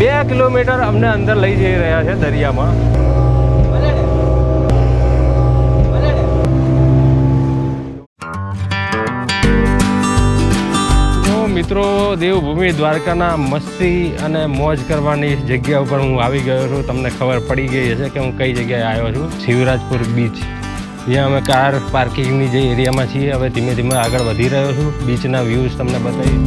બે કિલોમીટર અમને અંદર લઈ જઈ રહ્યા છે દરિયામાં. મિત્રો, દેવભૂમિ દ્વારકાના મસ્તી અને મોજ કરવાની જગ્યા ઉપર હું આવી ગયો છું. તમને ખબર પડી ગઈ હશે કે હું કઈ જગ્યાએ આવ્યો છું. શિવરાજપુર બીચ જ્યાં અમે કાર પાર્કિંગની જે એરિયામાં છીએ, હવે ધીમે ધીમે આગળ વધી રહ્યો છું. બીચના વ્યૂઝ તમને બતાવી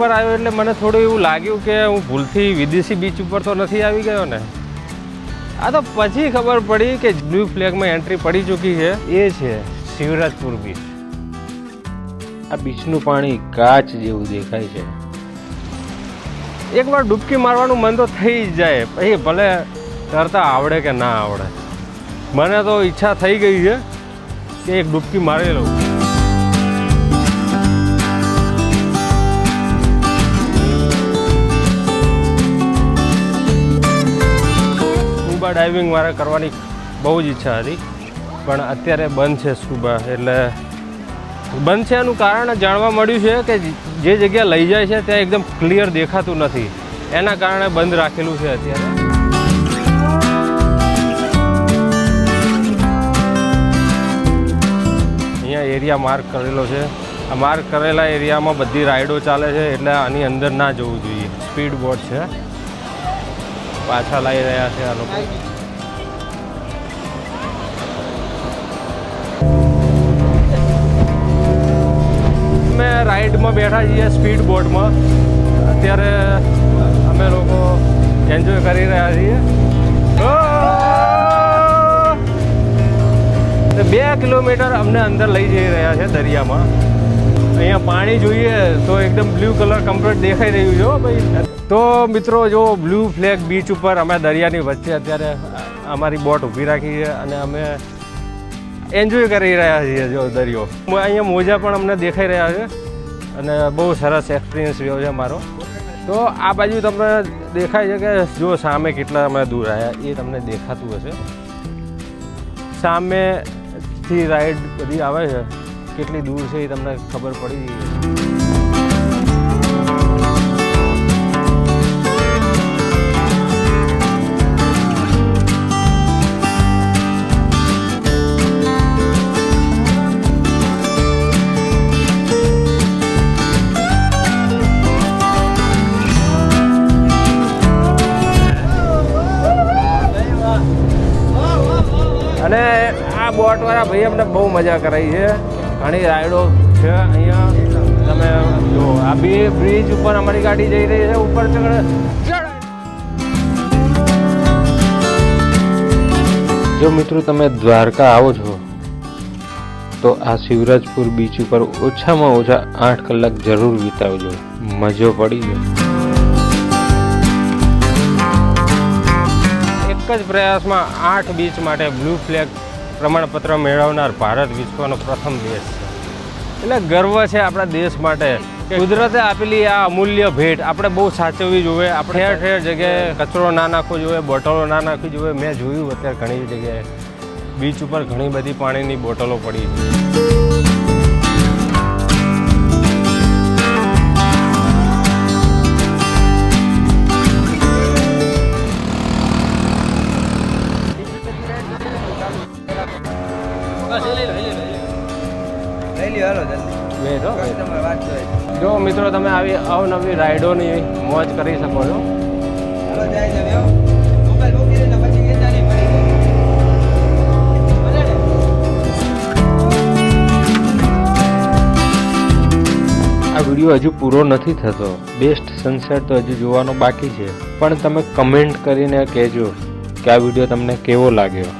ઉપર આવ્યો એટલે મને થોડું એવું લાગ્યું કે હું ભૂલથી વિદેશી બીચ ઉપર તો નથી આવી ગયો ને. આ તો પછી ખબર પડી કે બ્લુ ફ્લેગમાં એન્ટ્રી પડી ચૂકી છે. એ છે શિવરાજપુર બીચ આ બીચનું પાણી કાચ જેવું દેખાય છે. એકવાર ડૂબકી મારવાનું મન તો થઈ જ જાય. પછી ભલે તરતા આવડે કે ના આવડે. મને તો ઈચ્છા થઈ ગઈ છે કે એક ડૂબકી મારી લઉં. સ્કૂબા ડાઇવિંગ મારે કરવાની બહુ જ ઈચ્છા હતી. પણ અત્યારે બંધ છે સ્કૂબા, એટલે બંધ છે એનું કારણ જાણવા મળ્યું છે કે જે જગ્યા લઈ જાય છે ત્યાં એકદમ ક્લિયર દેખાતું નથી. એના કારણે બંધ રાખેલું છે અત્યારે. અહીંયા એરિયા માર્ક કરેલો છે. આ માર્ક કરેલા એરિયામાં બધી રાઇડો ચાલે છે, એટલે આની અંદર ના જવું જોઈએ. સ્પીડ બોટ છે. પાછા લાવી રહ્યા છે આ લોકો. અમે રાઈડમાં બેઠા છીએ સ્પીડ બોટમાં અત્યારે અમે લોકો એન્જોય કરી રહ્યા છીએ. બે કિલોમીટર અમને અંદર લઈ જઈ રહ્યા છે દરિયામાં. અહીંયા પાણી જોઈએ તો એકદમ બ્લુ કલર કમ્પ્લીટ દેખાઈ રહ્યું છે ભાઈ. તો મિત્રો જો બ્લુ ફ્લેગ બીચ ઉપર અમે દરિયાની વચ્ચે અત્યારે અમારી બોટ ઊભી રાખી છે અને અમે એન્જોય કરી રહ્યા છીએ જો દરિયો. અહીંયા મોજા પણ અમને દેખાઈ રહ્યા છે અને બહુ સરસ એક્સપિરિયન્સ રહ્યો છે મારો. તો આ બાજુ તમને દેખાય છે કે જો સામે કેટલા અમે દૂર આવ્યા, એ તમને દેખાતું હશે. સામેથી રાઈડ બધી આવે છે. કેટલી દૂર છે એ તમને ખબર પડી ગઈ અને આ બોટવાળા ભાઈ અમને બહુ મજા કરાવી છે. ઘણી રાઈડો છે અહીંયા. તમે જો આ બે બ્રિજ ઉપર અમારી ગાડી જઈ રહી છે ઉપર ચડ. જો મિત્રો તમે દ્વારકા આવો છો તો આ શિવરાજપુર બીચ ઉપર ઓછામાં ઓછા આઠ કલાક જરૂર વિતાવજો. મજો પડી જાય. એક જ પ્રયાસમાં આઠ બીચ માટે બ્લુ ફ્લેગ પ્રમાણપત્ર મેળવનાર ભારત વિશ્વનો પ્રથમ દેશ છે. એટલે ગર્વ છે આપણા દેશ માટે કે કુદરતે આપેલી આ અમૂલ્ય ભેટ. આપણે બહુ સાચવવી જોઈએ. આપણે ઠેર ઠેર જગ્યાએ કચરો ના નાખવો જોઈએ, બોટલો ના નાખવી જોઈએ. મેં જોયું અત્યારે ઘણી જગ્યાએ. બીચ ઉપર ઘણી બધી પાણીની બોટલો પડી લઈ લ્યો હાલો જલ્દી. બે તો કસ્ટમર વાત જોઈએ જો મિત્રો તમે આવી અવનવી રાઈડોની મોજ કરી શકો છો. હાલો જાય. મોબાઈલ મૂકી પછી નહીં પડી? આ વીડિયો હજુ પૂરો નથી થતો. બેસ્ટ સનસેટ તો હજુ જોવાનો બાકી છે. પણ તમે કમેન્ટ કરીને કહેજો કે આ વીડિયો તમને કેવો લાગ્યો.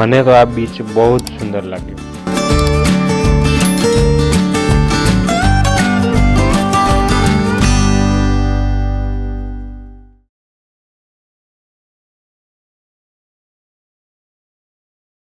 મને તો આ બીચ બહુ જ સુંદર લાગ્યો.